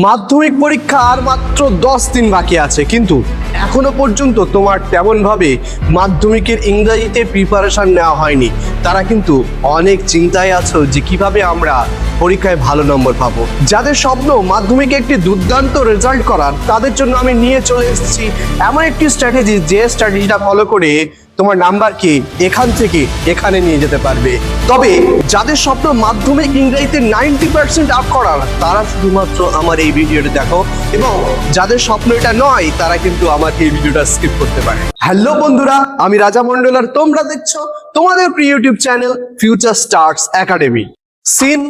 মাধ্যমিক পরীক্ষা আর মাত্র দশ দিন বাকি আছে, কিন্তু এখনও পর্যন্ত তোমার তেমনভাবে মাধ্যমিকের ইংরাজিতে প্রিপারেশান নেওয়া হয়নি। তারা কিন্তু অনেক চিন্তায় আছো যে কীভাবে আমরা পরীক্ষায় ভালো নম্বর পাবো। যাদের স্বপ্ন মাধ্যমিকে একটি দুর্দান্ত রেজাল্ট করার, তাদের জন্য আমি নিয়ে চলে এসেছি এমন একটি স্ট্র্যাটেজি যে স্ট্র্যাটেজিটা ফলো করে তোমার নাম্বারকে এখান থেকে এখানে নিয়ে যেতে পারবে। তবে যাদের স্বপ্ন মাধ্যমে ইংরেজিতে নাইনটি পার্সেন্ট আপ করার, তারা শুধুমাত্র আমার এই ভিডিওটা দেখো এবং যাদের স্বপ্ন এটা নয়, তারা কিন্তু আমার এই ভিডিওটা স্কিপ করতে পারে। হ্যালো বন্ধুরা, আমি রাজা মন্ডল আর তোমরা দেখছ তোমাদের প্রিয় YouTube channel future stars academy seen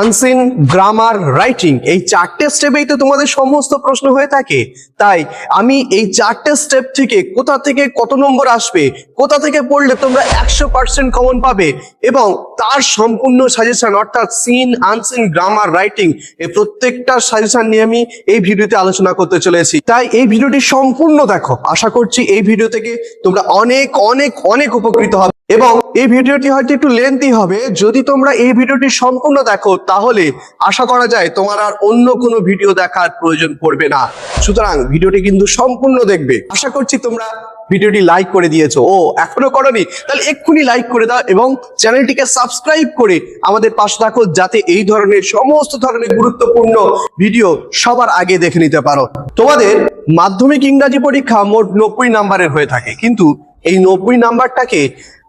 unseen grammar writing এই চারটে স্টেপেই তো তোমাদের সমস্ত প্রশ্ন হয়ে থাকে। তাই আমি এই চারটে স্টেপ থেকে কোথা থেকে কত নম্বর আসবে, কোথা থেকে পড়লে তোমরা একশো পার্সেন্ট কমন পাবে এবং তার সম্পূর্ণ সাজেশন অর্থাৎ সিন আনসিন গ্রামার রাইটিং এই প্রত্যেকটা সাজেশন নিয়ে আমি এই ভিডিওতে আলোচনা করতে চলেছি। তাই এই ভিডিওটি সম্পূর্ণ দেখো। আশা করছি এই ভিডিও থেকে তোমরা অনেক অনেক অনেক উপকৃত হবে। এবং এই ভিডিওটি হয়তো একটু লেন্থি হবে। যদি তোমরা এই ভিডিওটি সম্পূর্ণ দেখো, তাহলে আশা করা যায় তোমার আর অন্য কোনো ভিডিও দেখার প্রয়োজন পড়বে না। সুতরাং ভিডিওটি কিন্তু সম্পূর্ণ দেখবে। আশা করছি তোমরা ভিডিওটি লাইক করে দিয়েছ। ও, এখনও করনি? তাহলে এক্ষুনি লাইক করে দাও এবং চ্যানেলটিকে সাবস্ক্রাইব করে আমাদের পাশে থাকো যাতে এই ধরনের সমস্ত ধরনের গুরুত্বপূর্ণ ভিডিও সবার আগে দেখে নিতে পারো। তোমাদের মাধ্যমিক ইংরাজি পরীক্ষা মোট নব্বই নাম্বারের হয়ে থাকে। কিন্তু এই নব্বই নাম্বারটাকে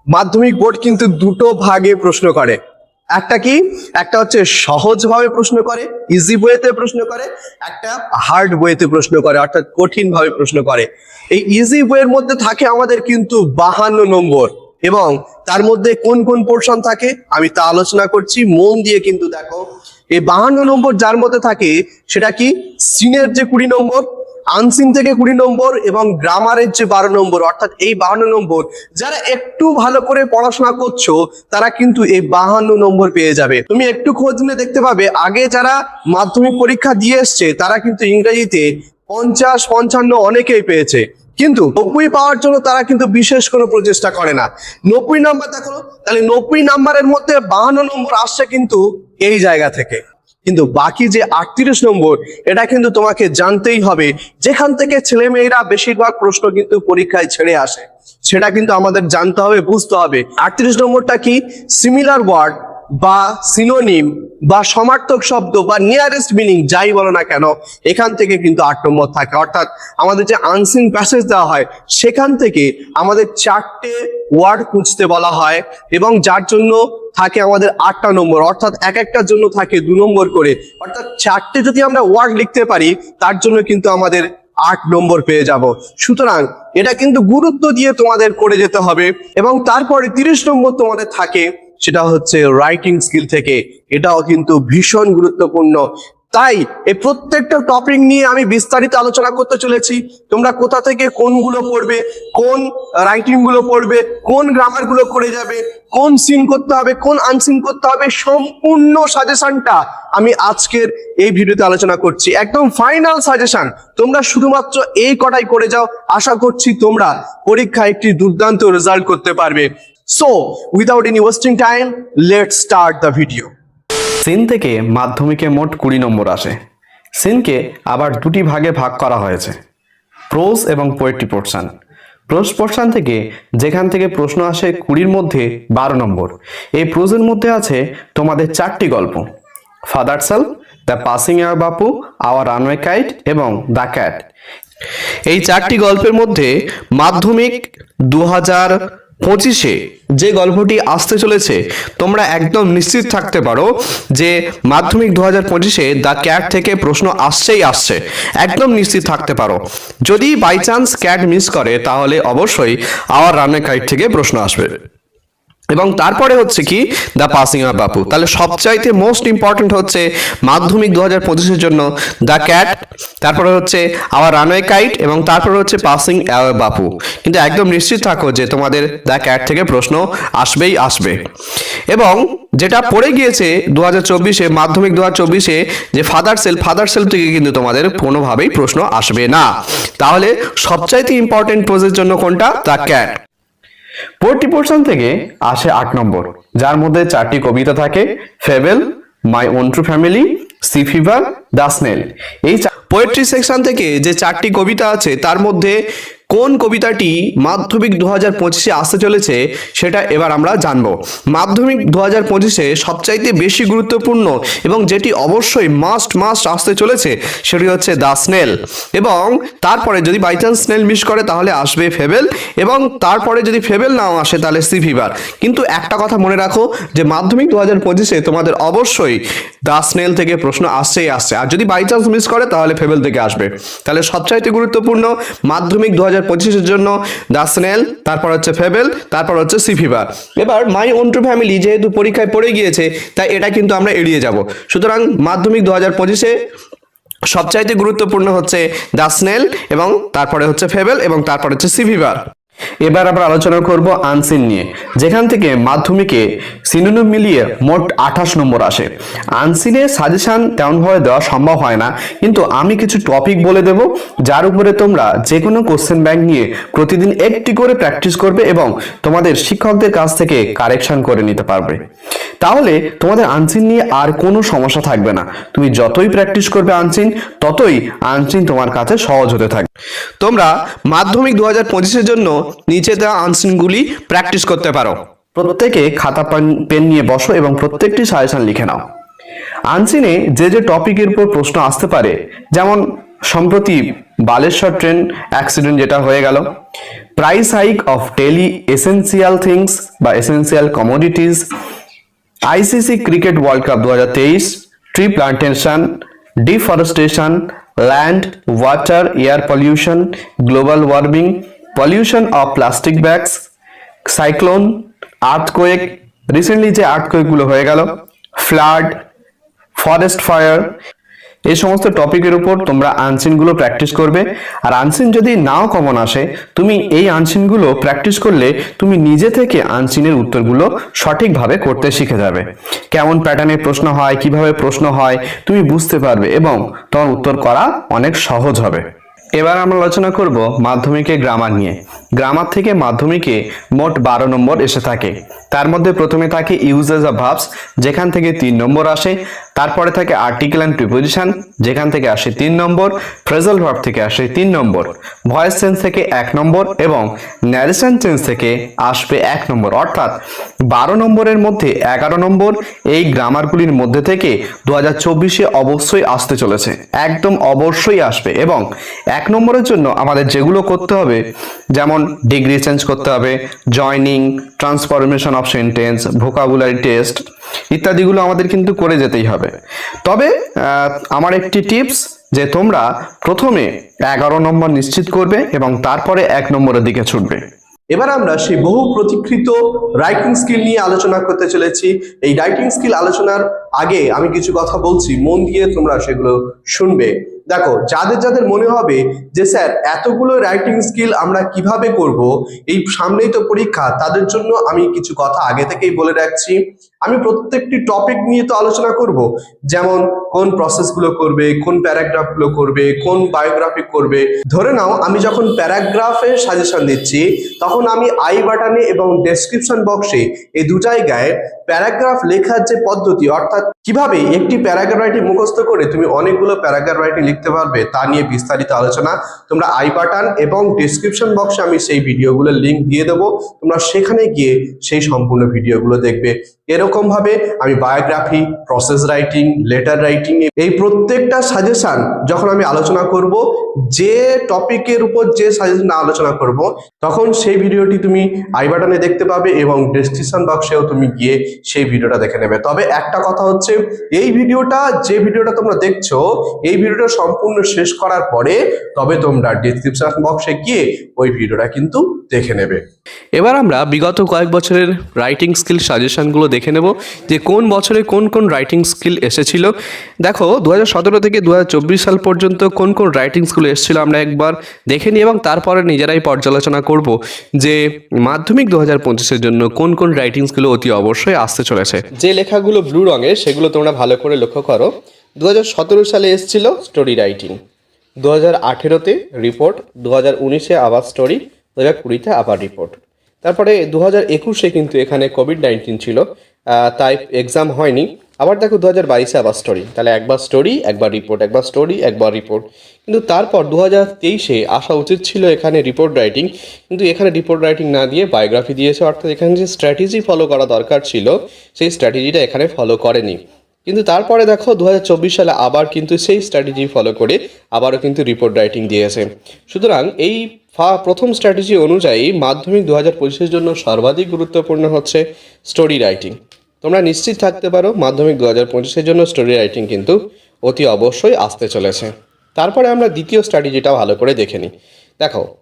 মাধ্যমিক বোর্ড কিন্তু দুটো ভাগে প্রশ্ন করে। একটা কি? একটা হচ্ছে সহজভাবে প্রশ্ন করে ইজি ওয়েতে প্রশ্ন করে, একটা হার্ড ওয়েতে প্রশ্ন করে, অর্থাৎ কঠিন ভাবে প্রশ্ন করে। এই ইজি বইয়ের মধ্যে থাকে আমাদের কিন্তু বাহান্ন নম্বর এবং তার মধ্যে কোন কোন পোর্শন থাকে? আমি তা আলোচনা করছি, মন দিয়ে কিন্তু দেখো। এই বাহান্ন নম্বর যার মধ্যে থাকে, সেটা কি? সিনের যে কুড়ি নম্বর আনসিন থেকে কুড়ি নম্বর এবং গ্রামারের যে বারো নম্বর, অর্থাৎ এই বাহান্ন নম্বর, যারা একটু ভালো করে পড়াশোনা করছ, তারা কিন্তু এই বাহান্ন নম্বর পেয়ে যাবে। তুমি একটু খোঁজ নিয়ে দেখতে পাবে, আগে যারা মাধ্যমিক পরীক্ষা দিয়ে এসছে, তারা কিন্তু ইংরেজিতে পঞ্চাশ, পঞ্চান্ন অনেকেই পেয়েছে। কিন্তু নব্বই পাওয়ার জন্য তারা কিন্তু বিশেষ কোনো প্রচেষ্টা করে না। নব্বই নাম্বার দেখো, তাহলে নব্বই নাম্বারের মধ্যে বাহান্ন নম্বর আসছে কিন্তু এই জায়গা থেকে। কিন্তু বাকি যে আটত্রিশ নম্বর, এটা কিন্তু তোমাকে জানতেই হবে। যেখান থেকে ছেলে মেয়েরা বেশিরভাগ প্রশ্ন কিন্তু পরীক্ষায় ছেড়ে আসে, সেটা কিন্তু আমাদের জানতে হবে, বুঝতে হবে। আটত্রিশ নম্বরটা কি? সিমিলার ওয়ার্ড বা সিনোনিম বা সমার্থক শব্দ বা নিয়ারেস্ট মিনিং যাই বলো না কেন, এখান থেকে কিন্তু আট নম্বর থাকে। অর্থাৎ আমাদের যে আনসিন প্যাসেজ দেওয়া হয়, সেখান থেকে আমাদের চারটে ওয়ার্ড খুঁজতে বলা হয় এবং যার জন্য থাকে আমাদের আটটা নম্বর। অর্থাৎ এক একটার জন্য থাকে দু নম্বর করে। অর্থাৎ চারটে যদি আমরা ওয়ার্ড লিখতে পারি, তার জন্য কিন্তু আমাদের আট নম্বর পেয়ে যাব। সুতরাং এটা কিন্তু গুরুত্ব দিয়ে তোমাদের করে যেতে হবে এবং তারপরে তিরিশ নম্বর তোমাদের থাকে সেটা হচ্ছে রাইটিং স্কিল থেকে। এটাও কিন্তু ভীষণ গুরুত্বপূর্ণ। তাই এই প্রত্যেকটা টপিক নিয়ে আমি বিস্তারিত আলোচনা করতে চলেছি। তোমরা কোথা থেকে কোনগুলো পড়বে, কোন রাইটিংগুলো পড়বে, কোন গ্রামারগুলো করে যাবে, কোন সিন করতে হবে, কোন আনসিন করতে হবে, সম্পূর্ণ সাজেশনটা আমি আজকের এই ভিডিওতে আলোচনা করছি। একদম ফাইনাল সাজেশন তোমরা শুধুমাত্র এই কটাই করে যাও। আশা করছি তোমরা পরীক্ষায় একটি দুর্দান্ত রেজাল্ট করতে পারবে। So without any wasting time let start the video seen থেকে মাধ্যমিকে মোট কুড়ি নম্বর আসে। সিনকে আবার দুটি ভাগে ভাগ করা হয়েছে। প্রোজ এবং পোয়েট্রি পোর্শন প্রোজ পোর্শন থেকে যেখান থেকে প্রশ্ন আসে কুড়ির মধ্যে বারো নম্বর। এই প্রোজের মধ্যে আছে তোমাদের চারটি গল্প। Father sell the passing year Bapu our runaway kite এবং দ্য ক্যাট এই চারটি গল্পের মধ্যে মাধ্যমিক দু হাজার পঁচিশে যে গল্পটি আসতে চলেছে, তোমরা একদম নিশ্চিত থাকতে পারো যে মাধ্যমিক দু হাজার পঁচিশে দ্য ক্যাট থেকে প্রশ্ন আসছেই আসছে। একদম নিশ্চিত থাকতে পারো। যদি বাই চান্স ক্যাট মিস করে, তাহলে অবশ্যই আওয়ার রানের কাইট থেকে প্রশ্ন আসবে। এবং তারপরে হচ্ছে কি দ্য পাসিং অফ বাপু তাহলে সবচাইতে মোস্ট ইম্পর্টেন্ট হচ্ছে মাধ্যমিক দু হাজার পঁচিশের জন্য দ্য ক্যাট তারপরে হচ্ছে আওয়ার রানওয়ে কাইট এবং তারপরে হচ্ছে পাসিং অ্যাওয়ে বাপু কিন্তু একদম নিশ্চিত থাকো যে তোমাদের দ্য ক্যাট থেকে প্রশ্ন আসবেই আসবে। এবং যেটা পড়ে গিয়েছে দু হাজার চব্বিশে, মাধ্যমিক দু হাজার চব্বিশে, যে ফাদার সেল ফাদার সেল থেকে কিন্তু তোমাদের কোনোভাবেই প্রশ্ন আসবে না। তাহলে সবচাইতে ইম্পর্টেন্ট পোজের জন্য কোনটা? দ্য ক্যাট পোর্টি পোর্শন থেকে আসে আট নম্বর, যার মধ্যে চারটি কবিতা থাকে, fable, my own true family, sea fever, the snail. এই পোয়েট্রি সেকশন থেকে যে চারটি কবিতা আছে, তার মধ্যে কোন কবিতাটি মাধ্যমিক দু হাজার পঁচিশে আসতে চলেছে সেটা এবার আমরা জানব। মাধ্যমিক দু হাজার পঁচিশে সবচাইতে বেশি গুরুত্বপূর্ণ এবং যেটি অবশ্যই মাস্ট মাস্ট আসতে চলেছে সেটি হচ্ছে দ্য স্নেল। এবং তারপরে যদি বাই চান্স স্নেল মিস করে তাহলে আসবে ফেবেল এবং তারপরে যদি ফেবেল নাও আসে তাহলে সি ফিভার। কিন্তু একটা কথা মনে রাখো যে মাধ্যমিক দু হাজার পঁচিশে তোমাদের অবশ্যই দ্য স্নেল থেকে প্রশ্ন আসছেই আসছে। আর যদি বাই চান্স মিস করে তাহলে ফেবেল থেকে আসবে। তাহলে সবচাইতে গুরুত্বপূর্ণ মাধ্যমিক দু হাজার পঁচিশের জন্য দাসনেল স্নেল তারপর হচ্ছে ফেবেল, তারপর হচ্ছে সি ফিভার এবার মাই ওন টু ফ্যামিলি যেহেতু পরীক্ষায় পড়ে গিয়েছে, তাই এটা কিন্তু আমরা এড়িয়ে যাব। সুতরাং মাধ্যমিক দু হাজার পঁচিশে সবচাইতে গুরুত্বপূর্ণ হচ্ছে দাসনেল স্নেল এবং তারপরে হচ্ছে ফেবেল এবং তারপরে হচ্ছে সিভিবার এবার আমরা আলোচনা করব আনসিন নিয়ে। যেখান থেকে মাধ্যমিকে সিনোনিম মিলিয়ে মোট আঠাশ নম্বর আসে। আনসিনে সাজেশন তেমনভাবে দেওয়া সম্ভব হয় না, কিন্তু আমি কিছু টপিক বলে দেব, যার উপরে তোমরা যে কোনো কোশ্চেন ব্যাংক নিয়ে প্রতিদিন একটি করে প্র্যাকটিস করবে এবং তোমাদের শিক্ষকদের কাছ থেকে কারেকশন করে নিতে পারবে। তাহলে তোমাদের আনসিন নিয়ে আর কোনো সমস্যা থাকবে না। তুমি যতই প্র্যাকটিস করবে আনসিন, ততই আনসিন তোমার কাছে সহজ হতে থাকবে। তোমরা মাধ্যমিক দু হাজার জন্য নিচে দেওয়া আনসিনগুলি প্র্যাকটিস করতে পারো। প্রত্যেকে খাতা, পেন- নিয়ে বসো এবং প্রত্যেকটি সাজেশন লিখে নাও। আনসিনে যে যে টপিকের উপর প্রশ্ন আসতে পারে, যেমন সম্প্রতি বালেশ্বর ট্রেন অ্যাক্সিডেন্ট যেটা হয়ে গেল price hike of daily essential things বা essential commodities ICC cricket world cup দু হাজার তেইশ tree plantation deforestation land water air pollution global warming pollution of plastic bags cyclone earthquake recently যে আর্থকোয়েকগুলো হয়ে গেল ফ্লাড ফরেস্ট ফায়ার এই সমস্ত টপিকের উপর তোমরা আনসিনগুলো প্র্যাকটিস করবে। আর আনসিন যদি নাও কমন আসে, তুমি এই আনসিনগুলো প্র্যাকটিস করলে তুমি নিজে থেকে আনসিনের উত্তরগুলো সঠিকভাবে করতে শিখে যাবে। কেমন প্যাটার্নের প্রশ্ন হয়, কীভাবে প্রশ্ন হয়, তুমি বুঝতে পারবে এবং তোমার উত্তর করা অনেক সহজ হবে। এবার আমরা আলোচনা করব মাধ্যমিকে গ্রামার নিয়ে। গ্রামার থেকে মাধ্যমিকে মোট বারো নম্বর এসে থাকে। তার মধ্যে প্রথমে থাকে ইউজেস অফ ভার্বস যেখান থেকে তিন নম্বর আসে। তারপরে থাকে আর্টিকেল অ্যান্ড প্রিপোজিশন যেখান থেকে আসে তিন নম্বর। ফ্রেজাল ভার্ব থেকে আসে তিন নম্বর। ভয়েস চেঞ্জ থেকে এক নম্বর এবং ন্যারেশন চেঞ্জ থেকে আসবে এক নম্বর। অর্থাৎ বারো নম্বরের মধ্যে এগারো নম্বর এই গ্রামারগুলির মধ্যে থেকে দু হাজার চব্বিশে অবশ্যই আসতে চলেছে। একদম অবশ্যই আসবে এবং এক নম্বরের জন্য আমাদের যেগুলো করতে হবে, যেমন ডিগ্রি চেঞ্জ করতে হবে joining transformation of sentence vocabulary test ইত্যাদিগুলো আমাদের কিন্তু করে যেতেই হবে। তবে আমার একটি টিপস যে তোমরা প্রথমে এগারো নম্বর নিশ্চিত করবে এবং তারপরে এক নম্বরের দিকে ছুটবে। এবার আমরা সেই বহু প্রতীক্ষিত রাইটিং স্কিল নিয়ে আলোচনা করতে চলেছি। এই রাইটিং স্কিল আলোচনার আগে আমি কিছু কথা বলছি, মন দিয়ে তোমরা সেগুলো শুনবে। দেখো যাদের যাদের মনে হবে যে স্যার এতগুলো রাইটিং স্কিল আমরা কীভাবে করব? এই সামনেই তো পরীক্ষা তাদের জন্য আমি কিছু কথা আগে থেকেই বলে রাখছি। আমি প্রত্যেকটি টপিক নিয়ে তো আলোচনা করব। যেমন কোন প্রসেসগুলো করবে কোন প্যারাগ্রাফগুলো করবে কোন বায়োগ্রাফি করবে। ধরে নাও আমি যখন প্যারাগ্রাফের সাজেশন দিচ্ছি তখন আমি আই বাটনে এবং ডেসক্রিপশন বক্সে এই দু জায়গায় প্যারাগ্রাফ লেখার যে পদ্ধতি অর্থাৎ কীভাবে একটি প্যারাগ্রাফ রাইটিং মুখস্থ করে তুমি অনেকগুলো প্যারাগ্রাফ রাইটিং লিখতে পারবে, তা নিয়ে বিস্তারিত আলোচনা, তোমরা আই বাটন এবং ডেসক্রিপশন বক্সে আমি সেই ভিডিওগুলোর লিংক দিয়ে দেবো। তোমরা সেখানে গিয়ে সেই সম্পূর্ণ ভিডিওগুলো দেখবে। এরকম ভাবে আমি biography process writing letter writing এই প্রত্যেকটা সাজেশন যখন আমি আলোচনা করব, যে টপিকের উপর যে সাজেশন আলোচনা করব, তখন সেই ভিডিওটি তুমি আই বাটনে দেখতে পাবে এবং ডেসক্রিপশন বক্সেও তুমি গিয়ে সেই ভিডিওটা দেখে নেবে। তবে একটা কথা হচ্ছে, এই ভিডিওটা, যে ভিডিওটা তোমরা দেখছ, এই ভিডিওটা সম্পূর্ণ শেষ করার পরে তবে তোমরা ডেসক্রিপশন বক্সে গিয়ে ওই ভিডিওটা কিন্তু দেখে নেবে। এবার আমরা বিগত কয়েক বছরের রাইটিং স্কিল সাজেশনগুলো দেখে নেব যে কোন বছরে কোন কোন রাইটিং স্কিল এসেছিল। দেখো দু সতেরো থেকে দু হাজার চব্বিশ সাল পর্যন্ত কোন কোন রাইটিং স্কিল এসেছিল আমরা একবার দেখে নিই এবং তারপরে নিজেরাই পর্যালোচনা করব যে মাধ্যমিক দু হাজার পঁচিশের জন্য কোন কোন রাইটিংসগুলো অতি অবশ্যই আসতে চলেছে। যে লেখাগুলো ব্লু রঙের সেগুলো তোমরা ভালো করে লক্ষ্য করো। দু হাজার সতেরো সালে এসেছিল স্টোরি রাইটিং দু হাজার আঠেরোতে রিপোর্ট দু হাজার উনিশে আবার স্টোরি দু হাজার কুড়িতে আবার রিপোর্ট তারপরে দু হাজার একুশে কিন্তু এখানে কোভিড নাইন্টিন ছিল। তাই এক্সাম হয়নি। আবার দেখো দু হাজার বাইশে আবার স্টোরি তাহলে একবার স্টোরি একবার রিপোর্ট একবার স্টোরি একবার রিপোর্ট কিন্তু তারপর দু হাজার তেইশে আসা উচিত ছিল এখানে রিপোর্ট রাইটিং কিন্তু এখানে রিপোর্ট রাইটিং না দিয়ে বায়োগ্রাফি দিয়েছে। অর্থাৎ এখানে যে স্ট্র্যাটেজি ফলো করা দরকার ছিল, সেই স্ট্র্যাটেজিটা এখানে ফলো করেনি। কিন্তু তারপরে দেখো দু হাজার চব্বিশ সালে আবার কিন্তু সেই স্ট্র্যাটেজি ফলো করে আবারও কিন্তু রিপোর্ট রাইটিং দিয়েছে। সুতরাং এই ফা- প্রথম স্ট্র্যাটেজি অনুযায়ী মাধ্যমিক দু হাজার জন্য সর্বাধিক গুরুত্বপূর্ণ হচ্ছে স্টোরি রাইটিং তোমরা নিশ্চিত থাকতে পারো মাধ্যমিক দু হাজার জন্য স্টোরি রাইটিং কিন্তু অতি অবশ্যই আসতে চলেছে। তারপরে আমরা দ্বিতীয় স্ট্র্যাটেজিটা ভালো করে দেখে নিই। দেখো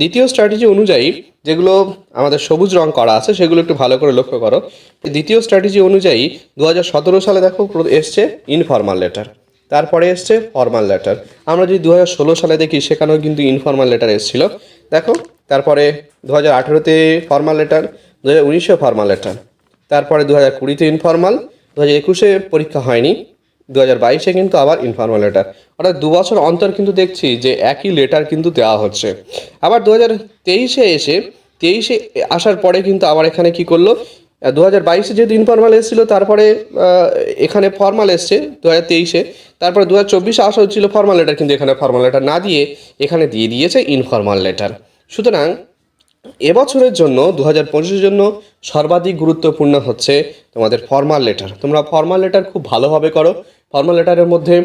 দ্বিতীয় স্ট্র্যাটেজি অনুযায়ী যেগুলো আমাদের সবুজ রং করা আছে, সেগুলো একটু ভালো করে লক্ষ্য করো। দ্বিতীয় স্ট্র্যাটেজি অনুযায়ী দু হাজার সতেরো সালে দেখো এসছে ইনফর্মাল লেটার তারপরে এসছে ফর্মাল লেটার আমরা যদি দু হাজার ষোলো সালে দেখি, সেখানেও কিন্তু ইনফর্মাল লেটার এসেছিল। দেখো, তারপরে দু হাজার আঠেরোতে ফর্মাল লেটার দু হাজার উনিশে ফর্মাল লেটার তারপরে দু হাজার কুড়িতে ইনফর্মাল দু হাজার একুশে পরীক্ষা হয়নি। দু হাজার বাইশে কিন্তু আবার ইনফর্মাল লেটার অর্থাৎ দু বছর অন্তর কিন্তু দেখছি যে একই লেটার কিন্তু দেওয়া হচ্ছে। আবার দু হাজার তেইশে এসে, তেইশে আসার পরে কিন্তু আবার এখানে কি করল? দু হাজার বাইশে যেহেতু ইনফর্মাল এসেছিল, তারপরে এখানে ফর্মাল এসছে দু হাজার তেইশে। তারপরে দু হাজার চব্বিশে আসা হচ্ছিল ফর্মাল লেটার কিন্তু এখানে ফর্মাল লেটার না দিয়ে এখানে দিয়ে দিয়েছে ইনফর্মাল লেটার সুতরাং এবছরের জন্য দু হাজার পঁচিশের জন্য সর্বাধিক গুরুত্বপূর্ণ হচ্ছে তোমাদের ফর্মাল লেটার তোমরা ফর্মাল লেটার খুব ভালোভাবে করো। ফর্মাল লেটারের মধ্যে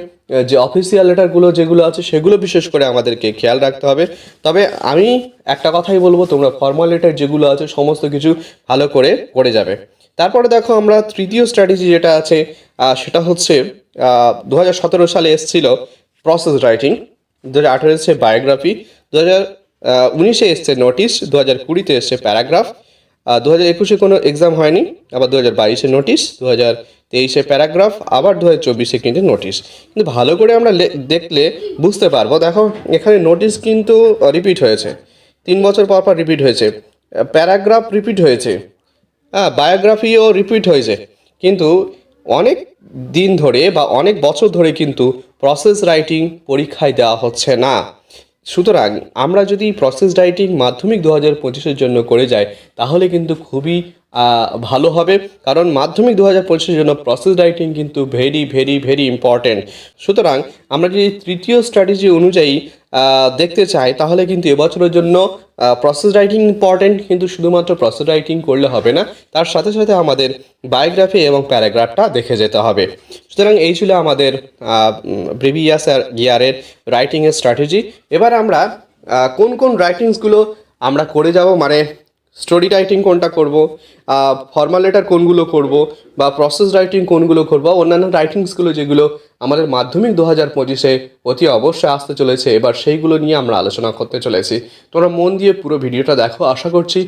যে অফিসিয়াল লেটারগুলো যেগুলো আছে, সেগুলো বিশেষ করে আমাদেরকে খেয়াল রাখতে হবে। তবে আমি একটা কথাই বলব, তোমরা ফর্মাল লেটার যেগুলো আছে, সমস্ত কিছু ভালো করে করে যাবে। তারপরে দেখো আমরা তৃতীয় স্ট্র্যাটেজি যেটা আছে সেটা হচ্ছে দু হাজার সতেরো সালে এসেছিল প্রসেস রাইটিং দু হাজার আঠেরো বায়োগ্রাফি দু হাজার উনিশে এসছে নোটিশ দু হাজার কুড়িতে এসছে প্যারাগ্রাফ দু হাজার একুশে কোনো এক্সাম হয়নি, আবার দু হাজার বাইশে নোটিশ দু হাজার তেইশে প্যারাগ্রাফ আবার দু হাজার চব্বিশে কিন্তু নোটিশ কিন্তু ভালো করে আমরা দেখলে বুঝতে পারব, দেখো এখানে নোটিশ কিন্তু রিপিট হয়েছে। তিন বছর পর পর রিপিট হয়েছে। প্যারাগ্রাফ রিপিট হয়েছে। হ্যাঁ বায়োগ্রাফিও রিপিট হয়েছে। কিন্তু অনেক দিন ধরে বা অনেক বছর ধরে কিন্তু প্রসেস রাইটিং পরীক্ষায় দেওয়া হচ্ছে না। সুতরাং আমরা যদি প্রসেস ডায়েটিং মাধ্যমিক দু হাজার পঁচিশের জন্য করে যাই, তাহলে কিন্তু খুবই ভালো হবে। কারণ মাধ্যমিক দু হাজার পঁচিশের জন্য প্রসেস রাইটিং কিন্তু ভেরি ভেরি ভেরি ইম্পর্ট্যান্ট সুতরাং আমরা যদি তৃতীয় স্ট্র্যাটেজি অনুযায়ী দেখতে চাই, তাহলে কিন্তু এবছরের জন্য প্রসেস রাইটিং ইম্পর্ট্যান্ট কিন্তু শুধুমাত্র প্রসেস রাইটিং করলে হবে না। তার সাথে সাথে আমাদের বায়োগ্রাফি এবং প্যারাগ্রাফটা দেখে যেতে হবে। সুতরাং এই ছিল আমাদের প্রিভিয়াস ইয়ারের রাইটিংয়ের স্ট্র্যাটেজি এবার আমরা কোন কোন রাইটিংসগুলো আমরা করে যাব? মানে স্টোরি রাইটিং কোনটা করব? ফর্মাল লেটার কোনগুলো করব? বা প্রসেস রাইটিং কোনগুলো করব? অন্যান্য রাইটিংসগুলো যেগুলো আমাদের মাধ্যমিক দু হাজার পঁচিশে অতি অবশ্যই আসতে চলেছে। এবার সেইগুলো নিয়ে আমরা আলোচনা করতে চলেছি। তোমরা মন দিয়ে পুরো ভিডিওটা দেখো, আশা করছি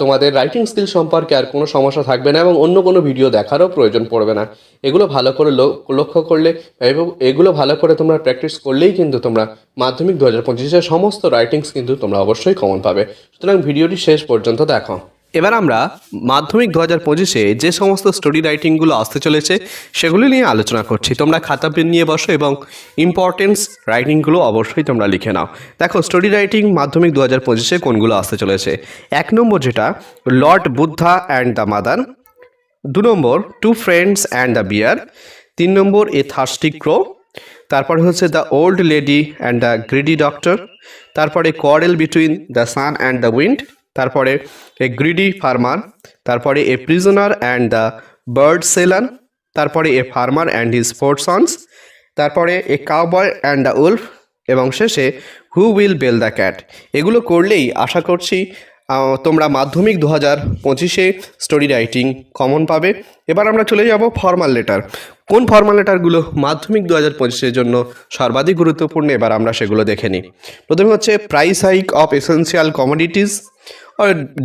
তোমাদের রাইটিং স্কিল সম্পর্কে আর কোনো সমস্যা থাকবে না এবং অন্য কোনো ভিডিও দেখারও প্রয়োজন পড়বে না। এগুলো ভালো করে লক্ষ্য করলে এবং এগুলো ভালো করে তোমরা প্র্যাকটিস করলেই কিন্তু তোমরা মাধ্যমিক দু হাজার পঁচিশের সমস্ত রাইটিংস কিন্তু তোমরা অবশ্যই কমন পাবে। সুতরাং ভিডিওটি শেষ পর্যন্ত দেখো। এবার আমরা মাধ্যমিক দু হাজার পঁচিশে যে সমস্ত স্টোরি রাইটিংগুলো আসতে চলেছে, সেগুলি নিয়ে আলোচনা করছি। তোমরা খাতা, পেন নিয়ে বসো এবং ইম্পর্টেন্স রাইটিংগুলো অবশ্যই তোমরা লিখে নাও। দেখো স্টোরি রাইটিং মাধ্যমিক দু হাজার পঁচিশে কোনগুলো আসতে চলেছে? এক নম্বর যেটা, Lord Buddha and the mother. দু নম্বর, two friends and the bear. তিন নম্বর, এ থার্স্টি ক্রো। তারপরে হচ্ছে the old lady and the greedy doctor. তারপরে quarrel between the sun and the wind. তারপরে এ গ্রিডি ফার্মার তারপরে a prisoner and the bird seller তারপরে a farmer and his four sons তারপরে a cowboy and the wolf এবং শেষে who will bell the cat এগুলো করলেই আশা করছি তোমরা মাধ্যমিক দু হাজার পঁচিশে স্টোরি রাইটিং কমন পাবে। এবার আমরা চলে যাব ফর্মাল লেটার কোন ফর্মাল লেটারগুলো মাধ্যমিক দু হাজার পঁচিশের জন্য সর্বাধিক গুরুত্বপূর্ণ? এবার আমরা সেগুলো দেখে নিই। প্রথমে হচ্ছে price hike of essential commodities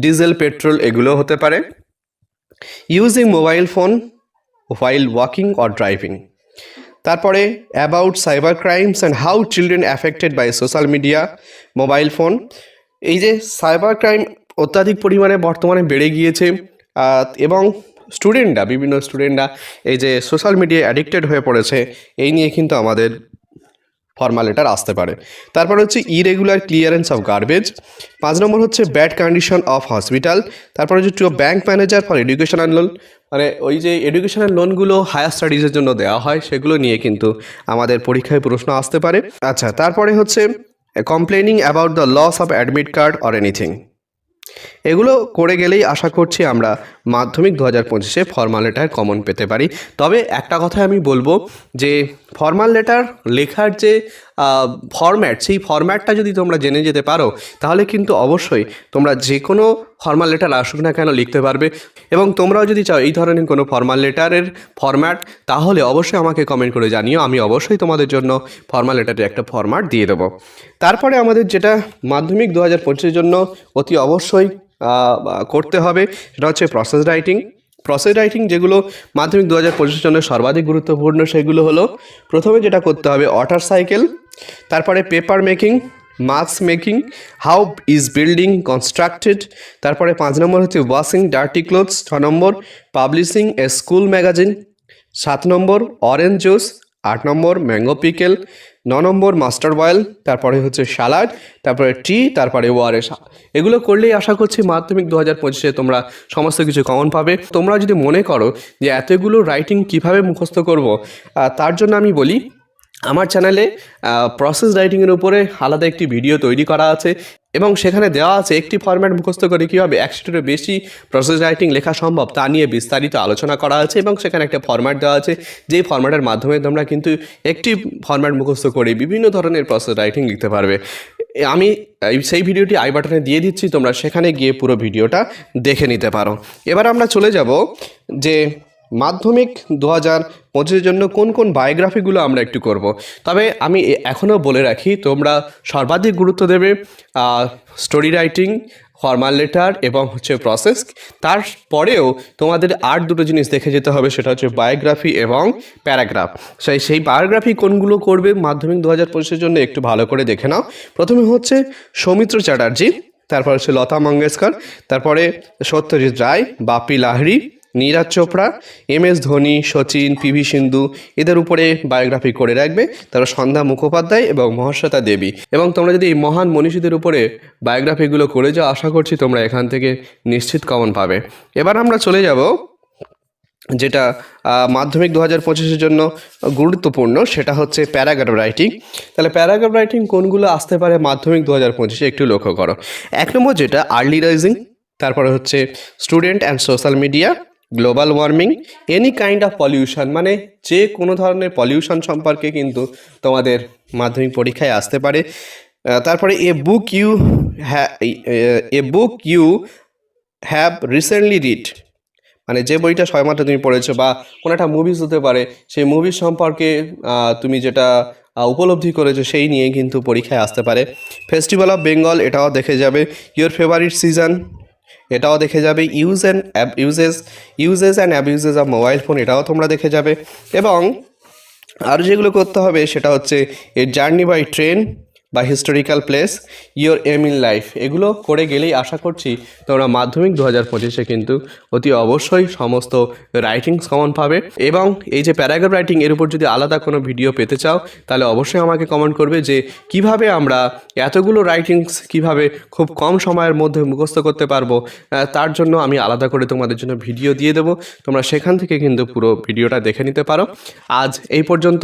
diesel, petrol এগুলো হতে পারে। Using mobile phone while walking or driving তারপরে about cyber crimes and how children affected by social media mobile phone এই যে সাইবার ক্রাইম অত্যাধিক পরিমাণে বর্তমানে বেড়ে গিয়েছে এবং স্টুডেন্টরা বিভিন্ন স্টুডেন্টরা এই যে সোশ্যাল মিডিয়ায় অ্যাডিক্টেড হয়ে পড়েছে, এই নিয়ে কিন্তু আমাদের ফর্মাল লেটার আসতে পারে। তারপর হচ্ছে ইরেগুলার ক্লিয়ারেন্স অফ গার্বেজ পাঁচ নম্বর হচ্ছে ব্যাড কন্ডিশন অফ হসপিটাল তারপর হচ্ছে to bank manager for educational loan মানে ওই যে এডুকেশনাল লোনগুলো হায়ার স্টাডিজের জন্য দেওয়া হয়, সেগুলো নিয়ে কিন্তু আমাদের পরীক্ষায় প্রশ্ন আসতে পারে। আচ্ছা তারপরে হচ্ছে complaining about the loss of admit card or anything এগুলো করে গেলেই আশা করছি আমরা মাধ্যমিক দু হাজার পঁচিশে ফর্মাল লেটার কমন পেতে পারি। তবে একটা কথা আমি বলব যে ফর্মাল লেটার লেখার যে ফরম্যাট সেই ফরম্যাটটা যদি তোমরা জেনে যেতে পারো, তাহলে কিন্তু অবশ্যই তোমরা যে কোনো ফর্মাল লেটার আসুক না কেন লিখতে পারবে। এবং তোমরাও যদি চাও এই ধরনের কোনো ফর্মাল লেটারের ফরম্যাট তাহলে অবশ্যই আমাকে কমেন্ট করে জানিও। আমি অবশ্যই তোমাদের জন্য ফর্মাল লেটারের একটা ফরম্যাট দিয়ে দেবো। তারপরে আমাদের যেটা মাধ্যমিক দু হাজার জন্য অতি অবশ্যই করতে হবে সেটা হচ্ছে প্রসেস রাইটিং প্রসেস রাইটিং যেগুলো মাধ্যমিক দু হাজার পঁচিশ জন্য সর্বাধিক গুরুত্বপূর্ণ সেগুলো হলো, প্রথমে যেটা করতে হবে ওয়াটার সাইকেল তারপরে paper making mask making how is building constructed তারপরে পাঁচ নম্বর হচ্ছে ওয়াশিং ডার্টি ক্লোথস ছ নম্বর পাবলিশিং এ স্কুল ম্যাগাজিন সাত নম্বর অরেঞ্জ জুস আট নম্বর ম্যাঙ্গো পিকেল ন নম্বর মাস্টার অয়েল তারপরে হচ্ছে স্যালাড তারপরে টি, তারপরে ওয়ারেস। এগুলো করলেই আশা করছি মাধ্যমিক দু হাজার পঁচিশে তোমরা সমস্ত কিছু কমন পাবে। তোমরা যদি মনে করো যে এতগুলো রাইটিং কীভাবে মুখস্থ করব তার জন্য আমি বলি, আমার চ্যানেলে প্রসেস রাইটিংয়ের উপরে আলাদা একটি ভিডিও তৈরি করা আছে। এবং সেখানে দেওয়া আছে, একটি ফরম্যাট মুখস্থ করে কীভাবে একশোটিরও বেশি প্রসেস রাইটিং লেখা সম্ভব তা নিয়ে বিস্তারিত আলোচনা করা আছে এবং সেখানে একটা ফরম্যাট দেওয়া আছে। যেই ফরম্যাটের মাধ্যমে তোমরা কিন্তু একটি ফরম্যাট মুখস্থ করে বিভিন্ন ধরনের প্রসেস রাইটিং লিখতে পারবে। আমি সেই ভিডিওটি আই বাটনে দিয়ে দিচ্ছি, তোমরা সেখানে গিয়ে পুরো ভিডিওটা দেখে নিতে পারো। এবার আমরা চলে যাব যে মাধ্যমিক দু হাজার পঁচিশের জন্য কোন কোন বায়োগ্রাফিগুলো আমরা একটু করব। তবে আমি এখনও বলে রাখি, তোমরা সর্বাধিক গুরুত্ব দেবে স্টোরি রাইটিং ফর্মাল লেটার এবং হচ্ছে প্রসেস তারপরেও তোমাদের আর দুটো জিনিস দেখে যেতে হবে, সেটা হচ্ছে বায়োগ্রাফি এবং প্যারাগ্রাফ সেই সেই বায়োগ্রাফি কোনগুলো করবে মাধ্যমিক দু হাজার পঁচিশের জন্য একটু ভালো করে দেখে নাও। প্রথমে হচ্ছে সৌমিত্র চ্যাটার্জি, তারপর হচ্ছে লতা মঙ্গেশকর, তারপরে Satyajit Ray, Bappi Lahiri Neeraj Chopra, M S Dhoni, Sachin PV Sindhu এদের উপরে বায়োগ্রাফি করে রাখবে তারা সন্ধ্যা মুখোপাধ্যায় এবং মহাশ্বেতা দেবী। এবং তোমরা যদি এই মহান মনীষীদের উপরে বায়োগ্রাফিগুলো করে যাও, আশা করছি তোমরা এখান থেকে নিশ্চিত কমন পাবে। এবার আমরা চলে যাব, যেটা মাধ্যমিক দু হাজার পঁচিশের জন্য গুরুত্বপূর্ণ, সেটা হচ্ছে প্যারাগ্রাফ রাইটিং। তাহলে প্যারাগ্রাফ রাইটিং কোনগুলো আসতে পারে মাধ্যমিক দু হাজার পঁচিশে একটু লক্ষ্য করো। এক নম্বর যেটা, আর্লি রাইজিং, তারপরে হচ্ছে student and social media global warming any kind of pollution মানে যে কোনো ধরনের পলিউশন সম্পর্কে কিন্তু তোমাদের মাধ্যমিক পরীক্ষায় আসতে পারে। তারপরে a book you ha a book you have recently read মানে যে বইটা সবেমাত্র তুমি পড়েছো বা কোনো একটা মুভিজ হতে পারে সেই মুভির সম্পর্কে তুমি যেটা উপলব্ধি করেছ সেই নিয়ে কিন্তু পরীক্ষায় আসতে পারে। ফেস্টিভ্যাল অফ বেঙ্গল এটাও দেখে যাবে। ইওর ফেভারিট সিজন এটাও দেখে যাবে use and ab uses uses and abuses of mobile phone এটাও তোমরা দেখে যাবে। এবং আর যেগুলো করতে হবে সেটা হচ্ছে এ জার্নি বাই ট্রেন বা historical place your aim in life এগুলো করে গেলেই আশা করছি তোমরা মাধ্যমিক দু হাজার পঁচিশে কিন্তু অতি অবশ্যই সমস্ত রাইটিংস কমন পাবে। এবং এই যে প্যারাগ্রাফ রাইটিং এর উপর যদি আলাদা কোনো ভিডিও পেতে চাও, তাহলে অবশ্যই আমাকে কমেন্ট করবে যে কীভাবে আমরা এতগুলো রাইটিংস কীভাবে খুব কম সময়ের মধ্যে মুখস্থ করতে পারব তার জন্য আমি আলাদা করে তোমাদের জন্য ভিডিও দিয়ে দেবো। তোমরা সেখান থেকে কিন্তু পুরো ভিডিওটা দেখে নিতে পারো। আজ এই পর্যন্ত।